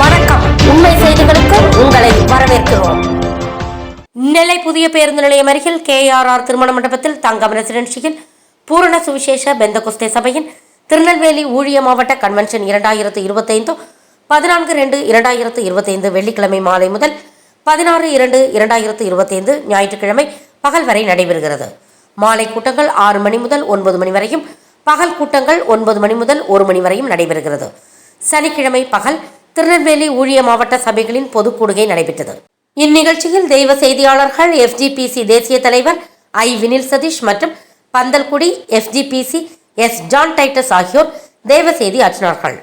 வணக்கம். உண்மை செய்திகளுக்கு உங்களை வரவேற்கிறோம். நெல்லை புதிய பேருந்து நிலையம் அருகில் கேஆர்ஆர் திருமண மண்டபத்தில் தங்கம் ரெசிடென்சியில் பூரண சுவிசேஷ பெந்தகுஸ்தே சபையின் திருநெல்வேலி ஊழிய மாவட்ட கன்வென்ஷன் இரண்டாயிரத்து இருபத்தைந்து பதினான்கு ரெண்டு இரண்டாயிரத்து இருபத்தைந்து வெள்ளிக்கிழமை மாலை முதல் பதினாறு இரண்டு இரண்டாயிரத்து இருபத்தைந்து ஞாயிற்றுக்கிழமை பகல் வரை நடைபெறுகிறது. மாலை கூட்டங்கள் ஆறு மணி முதல் ஒன்பது மணி வரையும் பகல் கூட்டங்கள் ஒன்பது மணி முதல் ஒரு மணி வரையும் நடைபெறுகிறது. சனிக்கிழமை பகல் திருநெல்வேலி ஊழிய மாவட்ட சபைகளின் பொதுக்கூடுகை நடைபெற்றது. இந்நிகழ்ச்சியில் தெய்வ செய்தியாளர்கள் எஃப்ஜிபிசி தேசிய தலைவர் ஐ வினில் சதீஷ் மற்றும் Pandalgudi FGPC S John Titus ஆகியோர் தெய்வ செய்தி ஆற்றினார்கள்.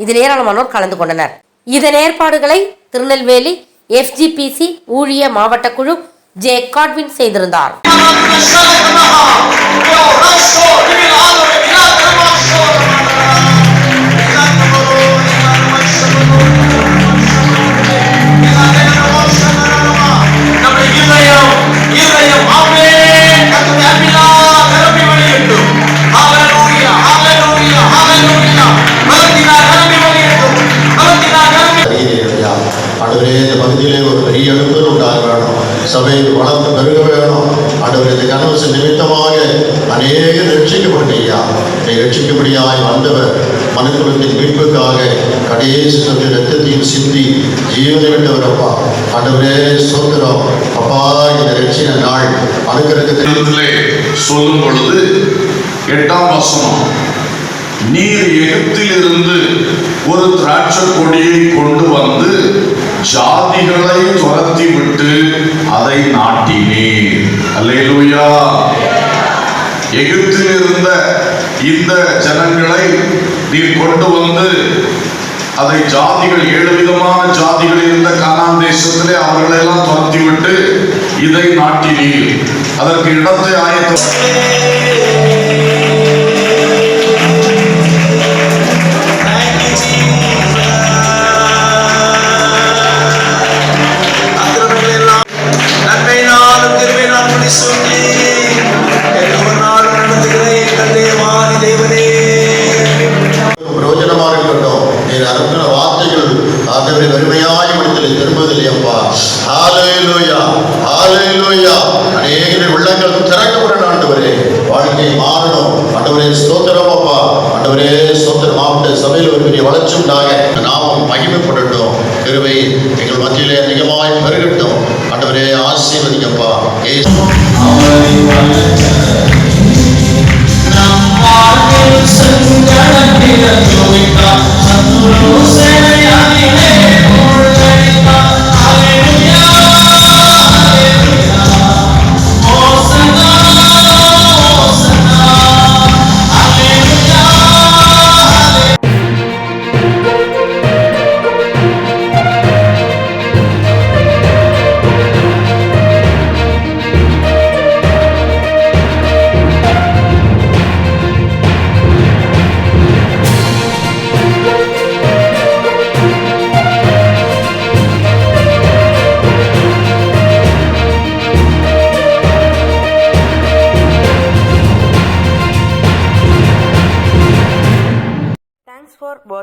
இதில் ஏராளமானோர் கலந்து கொண்டனர். இதன் ஏற்பாடுகளை திருநெல்வேலி எஃப்ஜிபிசி ஊழிய மாவட்ட குழு ஜே காட்வின் செய்திருந்தார். ஆண்டவரே இந்த பகுதியிலே ஒரு பெரிய எழுப்புதல் உண்டாக வேணும் சபை வளர்ந்து பெருக வேணும். ஆண்டவரே இந்த கனவு நிமித்தமாக அநேக ரட்சிக்கப்பட்டியா? ஐயா ரட்சிக்கப்படியாய் வந்தவர் மனுக்குலத்தின் மீட்புக்காக கடைசி சொத்து ரத்தத்தையும் சிந்தி ஜீவனை விட்டவர் அப்பா ஆண்டவரே சோத்திரம் அப்பா இந்த ரட்சின நாள் அனுக்கிறதுக்கு சொல்லும் பொழுது எட்டாம் வசனம். நீர் எகிப்திலிருந்து ஒரு திராட்சை கொடியை கொண்டு வந்து ஜாதிகளை துரத்தி விட்டு அதை நாட்டினீர் அல்லேலூயா. எகிப்தில் இருந்த இந்த ஜனங்களை நீர் கொண்டு வந்து அதை ஜாதிகள் ஏழு விதமான ஜாதிகள் இருந்த கானான் தேசத்திலே அவர்களை எல்லாம் துரத்தி விட்டு இதை நாட்டினீர் அதற்கு இடத்தை ஆயத்தம். வாழ்க்கை மாறணும். அண்டவரே ஸ்தோத்திரம் அப்பா. அண்டவரே ஸ்தோத்திர மாவட்ட சபையில் ஒரு பெரிய வளர்ச்சி உண்டாக. நாமும் மகிமைப்படட்டும். கிருபை எங்கள் மத்தியிலே அதிகமாய் பெருகட்டும். அண்டவரே ஆசீர்வதிக்கப்பா ஏ